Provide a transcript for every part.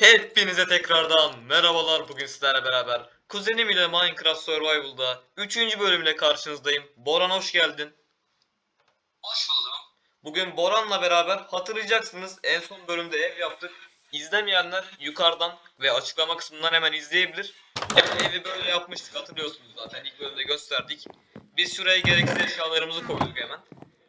Hepinize tekrardan merhabalar bugün sizlerle beraber kuzenim ile Minecraft Survival'da 3. bölümle karşınızdayım. Boran hoş geldin. Hoş buldum. Bugün Boran'la beraber hatırlayacaksınız en son bölümde ev yaptık. İzlemeyenler yukarıdan ve açıklama kısmından hemen izleyebilir. Evi böyle yapmıştık hatırlıyorsunuz zaten ilk bölümde gösterdik. Biz şuraya gereksiz eşyalarımızı koyduk hemen.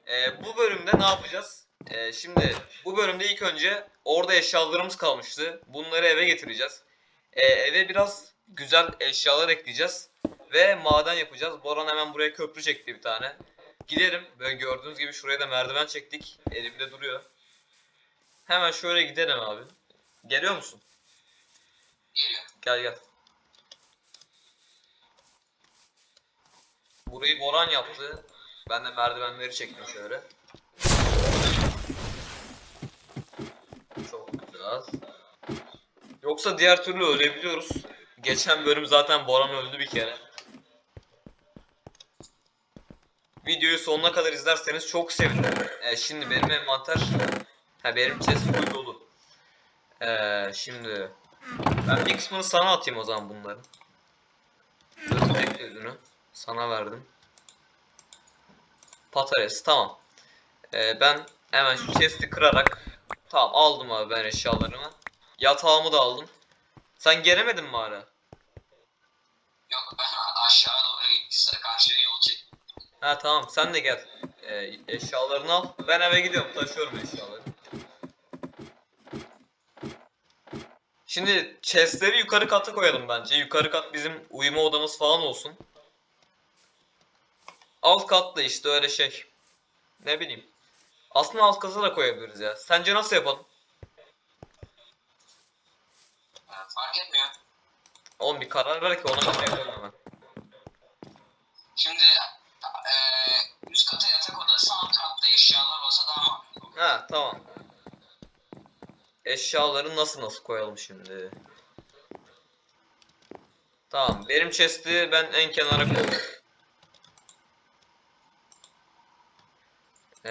Ee, bu bölümde ne yapacağız? Ee, şimdi bu bölümde ilk önce orada eşyalarımız kalmıştı. Bunları eve getireceğiz. Ee, eve biraz güzel eşyalar ekleyeceğiz. Ve maden yapacağız. Boran hemen buraya köprü çekti bir tane. Gidelim. Böyle gördüğünüz gibi şuraya da merdiven çektik. Elimde duruyor. Hemen şöyle gidelim abi. Geliyor musun? Geliyor. Gel gel. Burayı Boran yaptı. Ben de merdivenleri çektim şöyle. Çok güzel. Yoksa diğer türlü ölebiliyoruz. Geçen bölüm zaten Boran öldü bir kere. Videoyu sonuna kadar izlerseniz çok sevinirim. Ee, şimdi benim envanter... Ha benim chest full dolu. Ee, şimdi... Ben bir kısmını sana atayım o zaman bunların. Öteki yüzünü sana verdim. Patates tamam. Ee, ben hemen şu chest'i kırarak tamam aldım abi ben eşyalarımı. Yatağımı da aldım. Sen gelemedin mi hala? Yok ben aşağı doğru gittim. Karşıya yol çek. Ha tamam sen de gel. Ee, eşyalarını al. Ben eve gidiyorum taşıyorum eşyaları. Şimdi chestleri yukarı kata koyalım bence. Yukarı kat bizim uyuma odamız falan olsun. Alt katta işte öyle şey. Ne bileyim. Aslında alt kata da koyabiliriz ya. Sence nasıl yapalım? Yani fark etmiyor. Oğlum bir karar ver ki ona göre yapalım hemen. Şimdi eee üst kata yatak odası, alt katta eşyalar olsa daha mantıklı olur. Ha tamam. Eşyaları nasıl nasıl koyalım şimdi? Tamam benim chest'i ben en kenara koydum.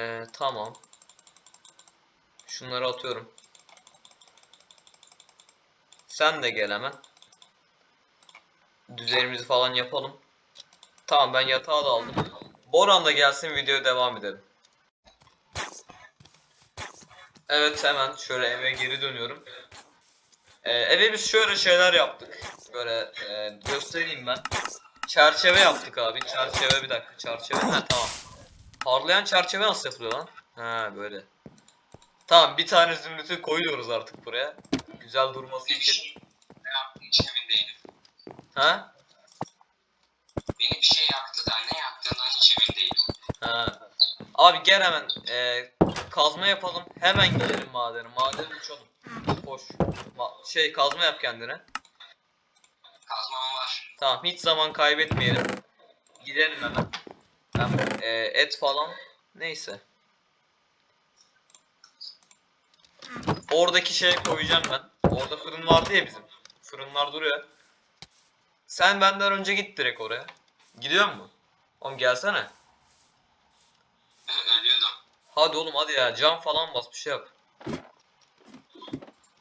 Ee, tamam. Şunları atıyorum. Sen de gel hemen. Düzenimizi falan yapalım. Tamam ben yatağı da aldım. Boran da gelsin videoya devam edelim. Evet hemen şöyle eve geri dönüyorum. Ee, eve biz şöyle şeyler yaptık. Böyle e, göstereyim ben. Çerçeve yaptık abi. Çerçeve bir dakika. Çerçeve. Ha tamam. Parlayan çerçeve nasıl yapılıyor lan? Ha böyle. Tamam bir tane zümrütü koyuyoruz artık buraya. Güzel durması için. ne yaptı hiç emin değilim. Ha? Beni bir şey yaktı da ne yaktığından hiç emin değilim. Ha. Abi gel hemen e, kazma yapalım. Hemen gidelim madene. Madene uçalım. Koş. Ma- şey kazma yap kendine. Kazmam var. Tamam hiç zaman kaybetmeyelim. Gidelim hemen. Hem, e, et falan neyse. Oradaki şeye koyacağım ben. Orada fırın vardı ya bizim. Fırınlar duruyor. Sen benden önce git direkt oraya. Gidiyor mu? Oğlum gelsene. Hadi oğlum hadi ya cam falan bas bir şey yap.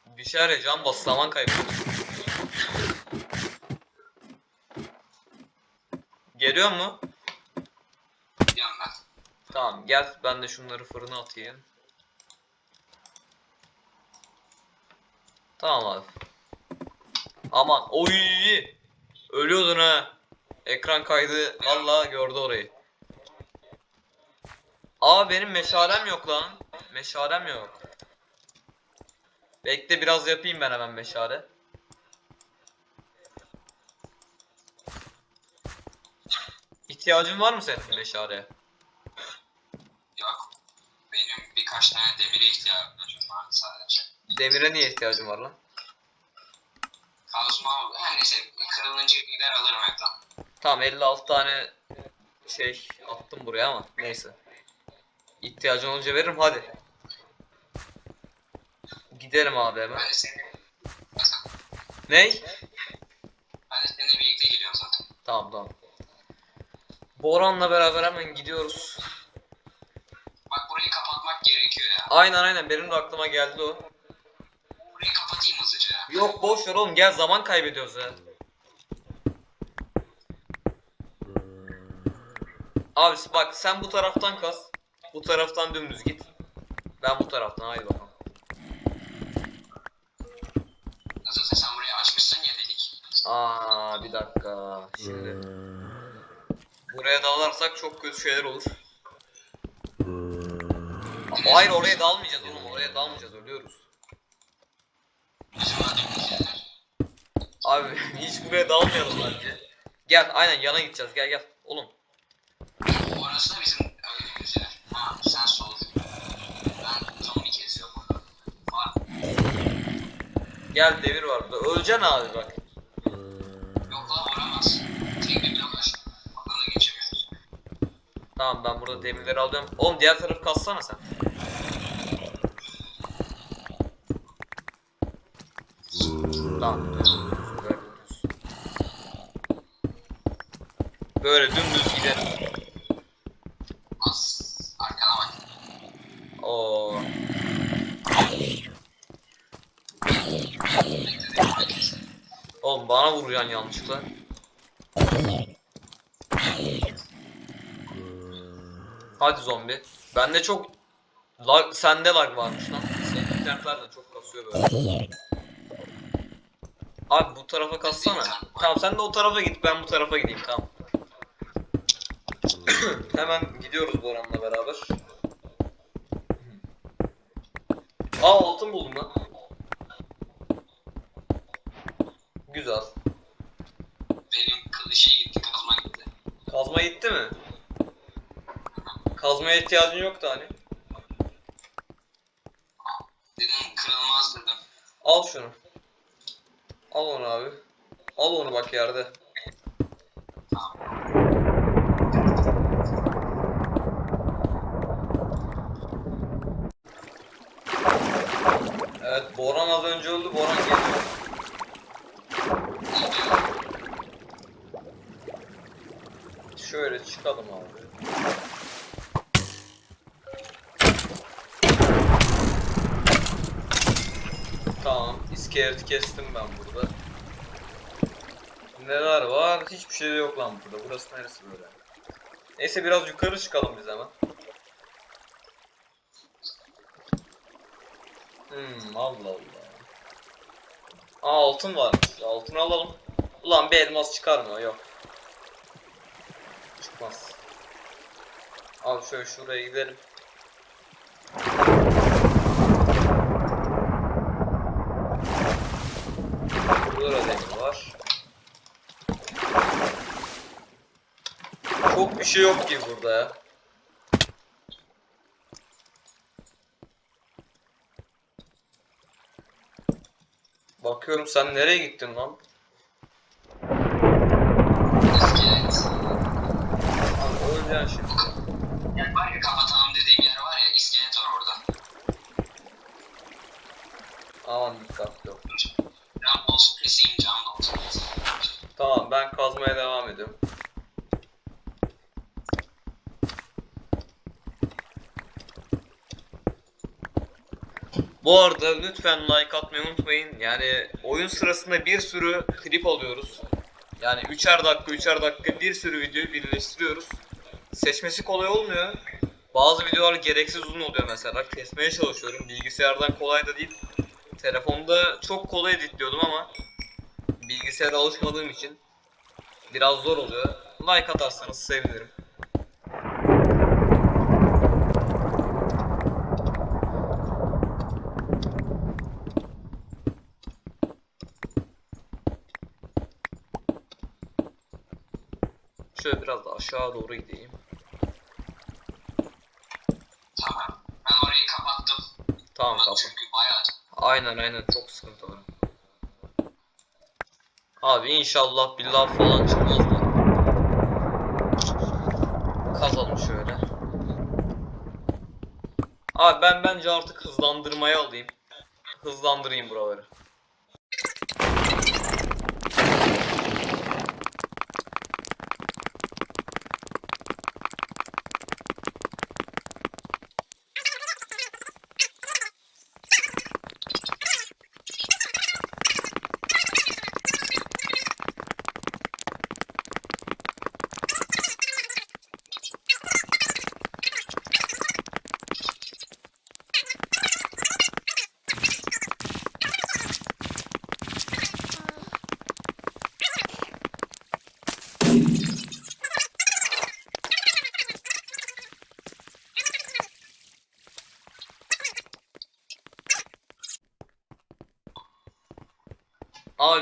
Bir şey ara cam bas zaman kaybı. Geliyor mu? Tamam gel ben de şunları fırına atayım. Tamam abi. Aman oy ölüyordun ha. Ekran kaydı vallahi gördü orayı. Aa benim meşalem yok lan. Meşalem yok. Bekle biraz yapayım ben hemen meşale. İhtiyacın var mı senin meşaleye? Yok. Benim birkaç tane demire ihtiyacım vardı sadece. Demire niye ihtiyacın var lan? Kazma her neyse kırılınca gider alırım evden. Tamam 56 tane şey attım buraya ama neyse. İhtiyacın olunca veririm hadi. Gidelim abi hemen. Ben de seni Ney? ben de seninle birlikte geliyorum zaten. Tamam tamam. Boran'la beraber hemen gidiyoruz. Bak burayı kapatmak gerekiyor ya. Aynen aynen benim de aklıma geldi o. burayı kapatayım hızlıca. Yok boş ver oğlum gel zaman kaybediyoruz ya. Abi bak sen bu taraftan kaz. Bu taraftan dümdüz git. Ben bu taraftan haydi bakalım. Zaten sen burayı açmışsın ya dedik. Aa bir dakika. Şimdi buraya dalarsak çok kötü şeyler olur. Hayır oraya dalmayacağız oğlum. Oraya dalmayacağız ölüyoruz. Abi hiç buraya dalmayalım bence. Gel aynen yana gideceğiz. Gel gel. Oğlum Orası da bizim öldüğümüz yer. Ha sen sol. Ben zombi kesiyorum. Var. gel devir var burada. Öleceksin abi bak. Yok lan vuramaz. Tek bir geçemiyoruz. Tamam ben burada demirleri alıyorum. Oğlum diğer tarafı kassana sen. Düz, Böyle düz. Böyle dümdüz gidelim. Bas. Arkana. Oğlum bana vuruyorsun yanlışlıkla. Hadi zombi. Bende çok lag, sende lag varmış lan. Senin internetler de çok kasıyor böyle. Abi bu tarafa kassana. Tamam sen de o tarafa git ben bu tarafa gideyim tamam. Hemen gidiyoruz Boran'la beraber. Aa altın buldum lan. Güzel. Benim kılıcı gitti. Kazma gitti. Kazma gitti mi? Kazmaya ihtiyacın yoktu hani. Dedim kırılmaz dedim. Al şunu. Al onu abi. Al onu bak yerde. Evet Boran az önce öldü. Boran geliyor. Şöyle çıkalım abi. İskeleti kestim ben burada. Neler var? Hiçbir şey yok lan burada. Burası neresi böyle? Neyse biraz yukarı çıkalım biz hemen. Hmm, Allah Allah. Aa altın varmış. Altını alalım. Ulan bir elmas çıkar mı? Yok. Çıkmaz. Abi şöyle şuraya gidelim. Burada da demir var. Çok bir şey yok gibi burada ya. Bakıyorum sen nereye gittin lan? Öleceksin şimdi. Yani var ya kapatalım dediğim yer var ya iskelet var orada. Aman dikkatli ol. Cam olsun da olsun. Tamam ben kazmaya devam ediyorum. Bu arada lütfen like atmayı unutmayın. Yani oyun sırasında bir sürü klip alıyoruz. Yani üçer dakika üçer dakika bir sürü videoyu birleştiriyoruz. Seçmesi kolay olmuyor. Bazı videolar gereksiz uzun oluyor mesela. Kesmeye çalışıyorum. Bilgisayardan kolay da değil. Telefonda çok kolay editliyordum ama bilgisayara alışmadığım için biraz zor oluyor. Like atarsanız sevinirim. Şöyle biraz da aşağı doğru gideyim. Tamam. Ben orayı kapattım. Tamam kapat. Çünkü bayağı Aynen aynen çok sıkıntı var. Abi inşallah billah falan çıkmaz mı? Kazalım şöyle. Abi ben bence artık hızlandırmaya alayım. Hızlandırayım buraları.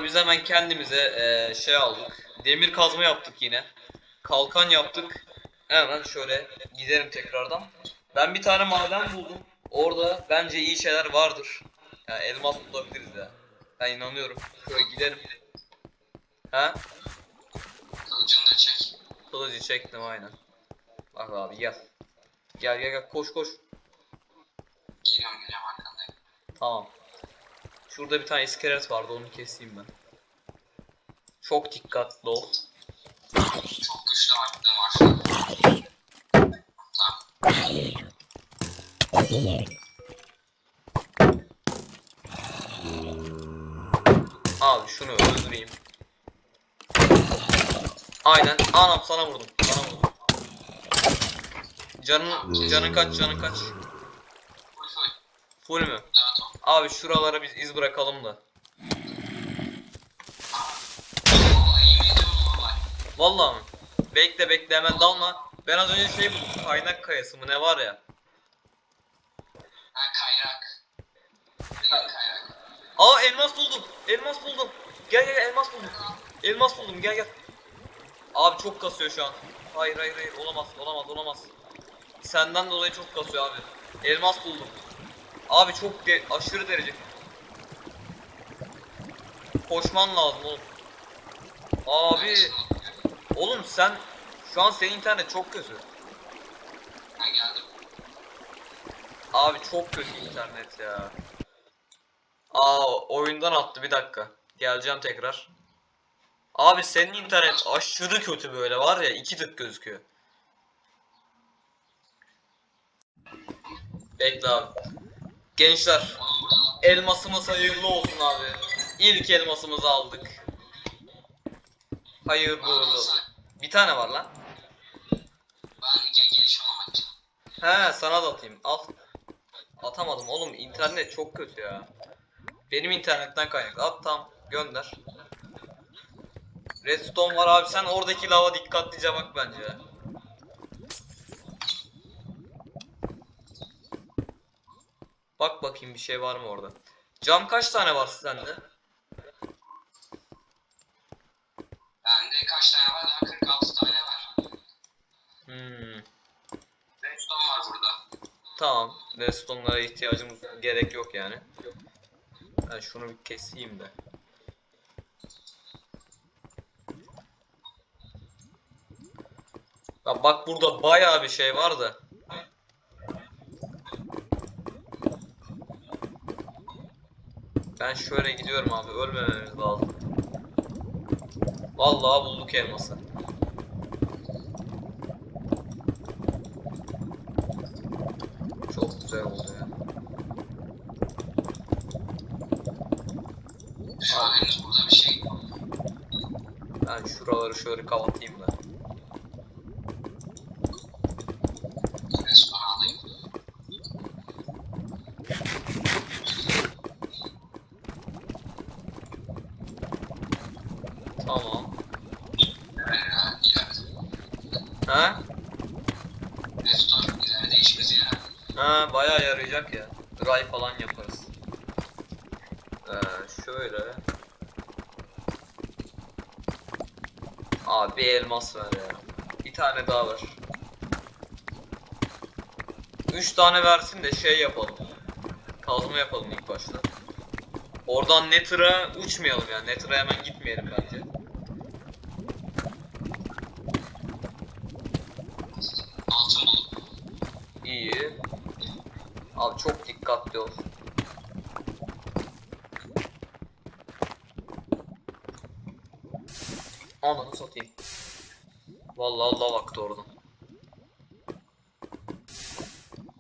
Biz hemen kendimize eee, şey aldık. Demir kazma yaptık yine. Kalkan yaptık. Hemen şöyle gidelim tekrardan. Ben bir tane maden buldum. Orada bence iyi şeyler vardır. Yani elmas bulabiliriz ya. Ben inanıyorum. Şöyle gidelim. Ha? Kılıcını da çek. Kılıcı çektim aynen. Bak abi gel. Gel gel gel koş koş. Geliyorum geliyorum arkandayım. Tamam. Şurada bir tane iskelet vardı onu keseyim ben. Çok dikkatli ol. Çok güçlü aklım var. Abi şunu öldüreyim. Aynen. Anam sana vurdum. Sana vurdum. Canın canın kaç canın kaç? Full mü? Abi şuralara biz iz bırakalım da. Vallahi yemin ediyorum vallahi. Mı? Bekle bekle hemen dalma. Ben az önce şey buldum. Kaynak kayası mı ne var ya? Ha kayrak. Benim kayrak. Aa elmas buldum. Elmas buldum. Gel gel gel, elmas buldum. Elmas buldum gel gel. Abi çok kasıyor şu an. Hayır hayır hayır olamaz olamaz olamaz. Senden dolayı çok kasıyor abi. Elmas buldum. Abi çok de aşırı derece. Koşman lazım oğlum. Abi oğlum sen şu an senin internet çok kötü. Ben geldim. Abi çok kötü internet ya. Aa oyundan attı bir dakika. Geleceğim tekrar. Abi senin internet aşırı kötü böyle var ya iki tık gözüküyor. Bekle abi. Gençler elmasımız hayırlı olsun abi. İlk elmasımızı aldık. Hayırlı uğurlu. Bir tane var lan. He sana da atayım. Al. Atamadım oğlum internet çok kötü ya. Benim internetten kaynaklı. At tam gönder. Redstone var abi sen oradaki lava dikkatlice bak bence. Bak bakayım bir şey var mı orada. Cam kaç tane var sende? Bende kaç tane var? Daha 46 tane var. Hmm. Redstone var burada. Tamam. Redstone'lara ihtiyacımız gerek yok yani. Ben şunu bir keseyim de. Ya bak burada bayağı bir şey var da. Ben şöyle gidiyorum abi. Ölmememiz lazım. Vallahi bulduk elması. Çok güzel oldu ya. Şu an henüz burada bir şey yok. Ben şuraları şöyle kapatayım da. Redstone alayım. Tamam. Evet, ileride. Ha? Redstone ileride işimize yarar. Ha bayağı yarayacak ya. Ray falan yaparız. Ee, şöyle. Abi bir elmas ver ya. Bir tane daha ver. Üç tane versin de şey yapalım. Kazma yapalım ilk başta. Oradan Nether'a uçmayalım yani. Nether'a hemen gitmeyelim bence. İyi. Abi çok dikkatli ol. Ananı satayım. Vallahi Allah baktı oradan.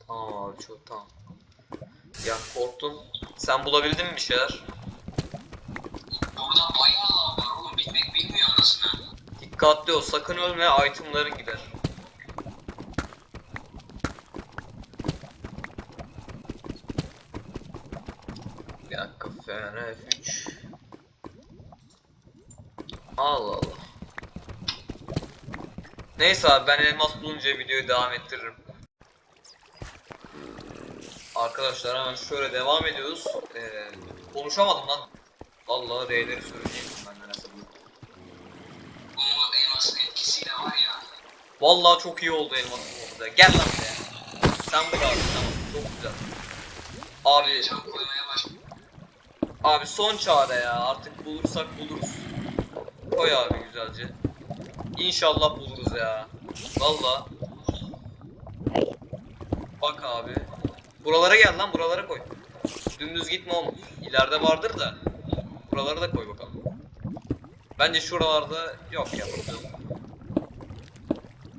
Tamam abi çok tamam. Ya korktum. Sen bulabildin mi bir şeyler? Burada bayağı lav var oğlum. Bitmek bilmiyor arasına. Dikkatli ol sakın ölme itemların gider. Bir dakika FNF3 Allah Allah Neyse abi ben elmas bulunca videoyu devam ettiririm Arkadaşlar hemen şöyle devam ediyoruz ee, Konuşamadım lan Allah R'leri söyleyeyim var ya. Vallahi çok iyi oldu elmasın orada. Gel lan be. Sen abi tamam çok güzel. Abi abi son çare ya artık bulursak buluruz. Koy abi güzelce. İnşallah buluruz ya. Vallahi. Bak abi. Buralara gel lan buralara koy. Dümdüz gitme oğlum. İleride vardır da. Buralara da koy bakalım. Bence şuralarda yok ya. burada.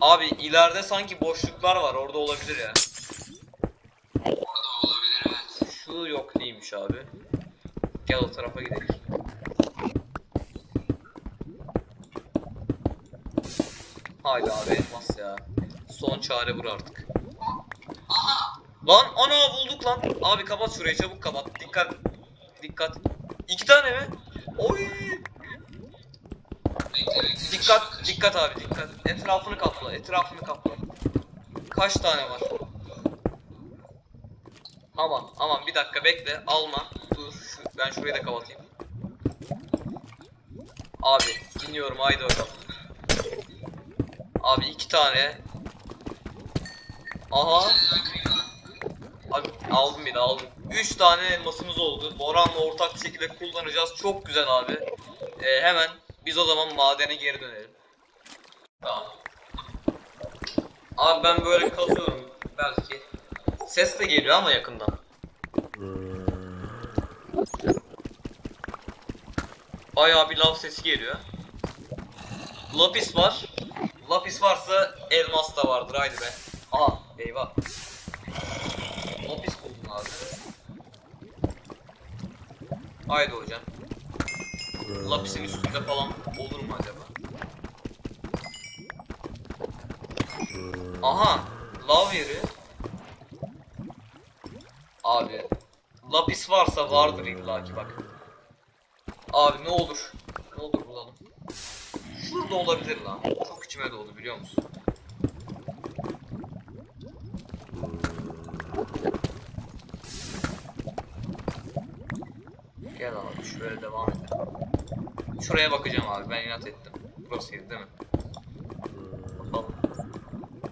Abi ileride sanki boşluklar var orada olabilir ya. Orada olabilir evet. Şu yok değilmiş abi. Gel o tarafa gidelim. Haydi abi elmas ya. Son çare vur artık. Lan ana bulduk lan. Abi kapat şurayı çabuk kapat. Dikkat. Dikkat. İki tane mi? Oy. Dikkat dikkat abi dikkat. Etrafını kapla. Etrafını kapla. Kaç tane var? Aman aman bir dakika bekle. Alma. Dur. Ben şurayı da kapatayım. Abi dinliyorum haydi bakalım. Abi iki tane. Aha. Abi aldım de aldım. 3 tane elmasımız oldu. Boran'la ortak şekilde kullanacağız. Çok güzel abi. Ee, hemen biz o zaman madene geri dönelim. Tamam. Abi ben böyle kazıyorum belki. Ses de geliyor ama yakından. Bayağı bir lav sesi geliyor. Lapis var. Lapis varsa elmas da vardır haydi be. Aha eyvah. Lapis buldum abi. Haydi hocam. Lapis'in üstünde falan olur mu acaba? Aha! Lav yeri. Abi. Lapis varsa vardır illaki bak. Abi ne olur. Ne olur bulalım. Şurada olabilir lan. Çok içime doğdu biliyor musun? Gel abi şöyle devam edelim. Şuraya bakacağım abi ben inat ettim. Burasıydı değil mi? Bakalım.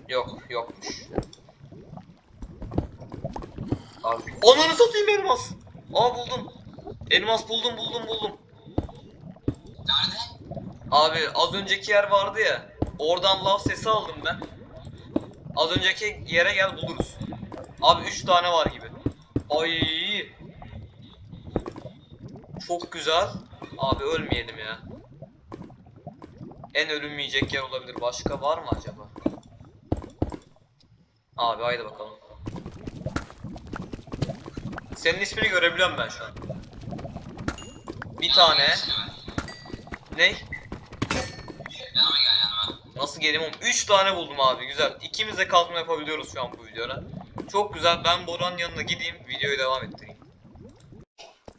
Yok yokmuş. Abi. Ananı satayım elmas. Aa buldum. Elmas buldum buldum buldum. Nerede? Abi az önceki yer vardı ya. Oradan lav sesi aldım ben. Az önceki yere gel buluruz. Abi 3 tane var gibi. Ay. Çok güzel. Abi ölmeyelim ya. En ölünmeyecek yer olabilir. Başka var mı acaba? Abi haydi bakalım. Senin ismini görebiliyorum ben şu an. Bir tane. Ne? Nasıl geleyim oğlum? 3 tane buldum abi güzel. İkimiz de kalkma yapabiliyoruz şu an bu videoda. Çok güzel. Ben Boran'ın yanına gideyim. Videoyu devam ettireyim.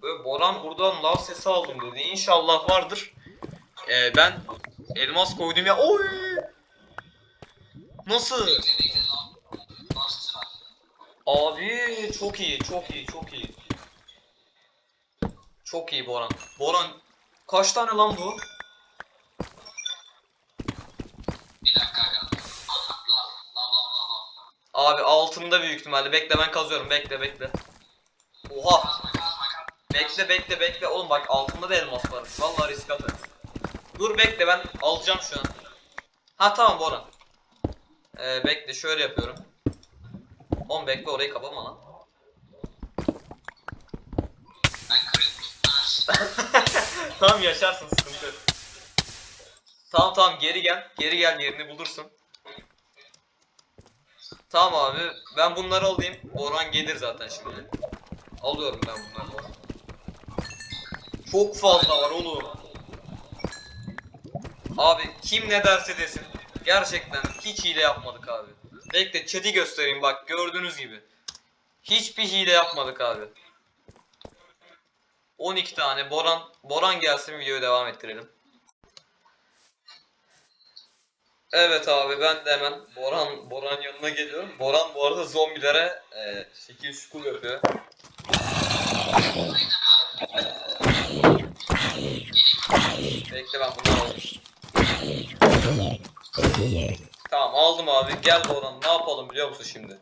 Böyle Boran buradan lav sesi aldım dedi. İnşallah vardır. Ee, ben elmas koydum ya. Oy! Nasıl? Abi çok iyi, çok iyi, çok iyi. Çok iyi Boran. Boran kaç tane lan bu? Bir dakika aga. Aha lav lav lav lav lav. Abi altında büyük ihtimalle. Bekle ben kazıyorum. Bekle bekle. Oha. Bekle bekle bekle. Oğlum bak altında da elmas var. Vallahi risk atarız. Dur bekle ben alacağım şu an. Ha tamam Boran. Ee, bekle şöyle yapıyorum. Oğlum bekle orayı kapama lan. Tamam yaşarsın sıkıntı. Tamam tamam geri gel. Geri gel yerini bulursun. Tamam abi ben bunları alayım. Boran gelir zaten şimdi. Alıyorum ben bunları. Çok fazla var oğlum. Abi kim ne derse desin. Gerçekten hiç hile yapmadık abi. Bekle chat'i göstereyim bak gördüğünüz gibi. Hiçbir hile yapmadık abi. 12 tane Boran Boran gelsin videoyu devam ettirelim. Evet abi ben de hemen Boran Boran yanına geliyorum. Boran bu arada zombilere e, şekil şukul yapıyor. Bekle ben bunu alayım. Tamam aldım abi. Gel Boran ne yapalım biliyor musun şimdi?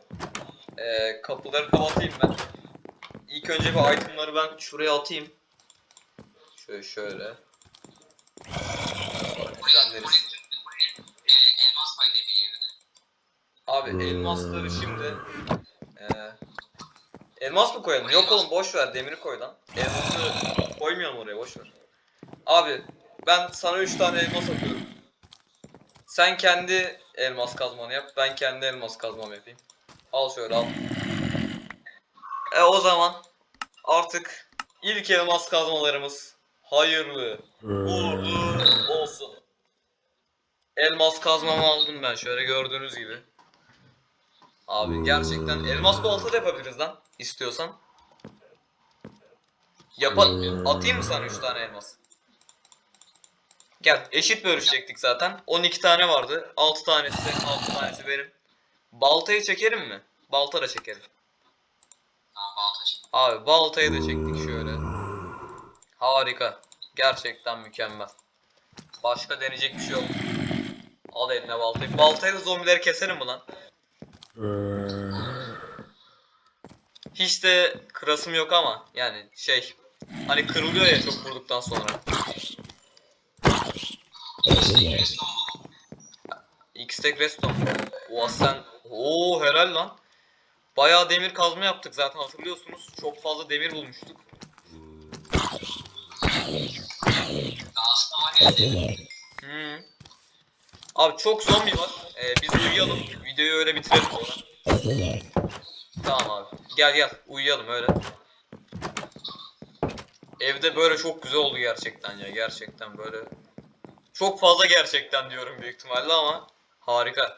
E, kapıları kapatayım ben. İlk önce bir itemları ben şuraya atayım. Şöyle şöyle. Düzenleriz. Abi elmasları şimdi ee, elmas mı koyalım? Yok oğlum boş ver demiri koy lan. Elması koymayalım oraya boş ver. Abi ben sana 3 tane elmas atıyorum. Sen kendi elmas kazmanı yap. Ben kendi elmas kazmamı yapayım. Al şöyle al. E o zaman artık ilk elmas kazmalarımız hayırlı uğurlu olsun. Elmas kazmamı aldım ben şöyle gördüğünüz gibi. Abi gerçekten elmas balta da yapabiliriz lan istiyorsan. Yapalım. Atayım mı sana 3 tane elmas? Gel eşit bölüşecektik zaten. 12 tane vardı. 6 tanesi senin 6 tanesi benim. Baltayı çekerim mi? Balta da çekerim. Abi baltayı da çektik şöyle. Harika. Gerçekten mükemmel. Başka deneyecek bir şey yok. Al eline baltayı. Baltayla zombileri keserim mi lan? Hiç de kırasım yok ama yani şey hani kırılıyor ya çok vurduktan sonra. Reston. X-Tek Redstone. Oha sen Oo helal lan. Bayağı demir kazma yaptık zaten hatırlıyorsunuz. Çok fazla demir bulmuştuk. Hmm. Abi çok zombi var. Ee, biz uyuyalım. Videoyu öyle bitirelim sonra. Tamam abi. Gel gel uyuyalım öyle. Evde böyle çok güzel oldu gerçekten ya. Gerçekten böyle. Çok fazla gerçekten diyorum büyük ihtimalle ama harika.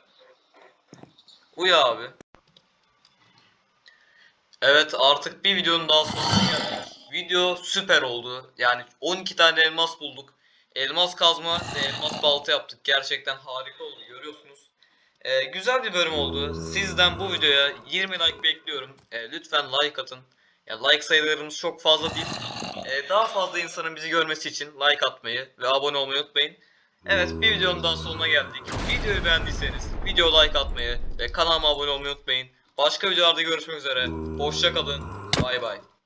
Uyu abi. Evet artık bir videonun daha sonuna geldik. Video süper oldu. Yani 12 tane elmas bulduk. Elmas kazma ve elmas balta yaptık. Gerçekten harika oldu görüyorsunuz. Ee, güzel bir bölüm oldu. Sizden bu videoya 20 like bekliyorum. Ee, lütfen like atın. Ya like sayılarımız çok fazla değil. Ee, daha fazla insanın bizi görmesi için like atmayı ve abone olmayı unutmayın. Evet bir videonun daha sonuna geldik. Videoyu beğendiyseniz video like atmayı ve kanalıma abone olmayı unutmayın. Başka videolarda görüşmek üzere. Hoşça kalın. Bay bay.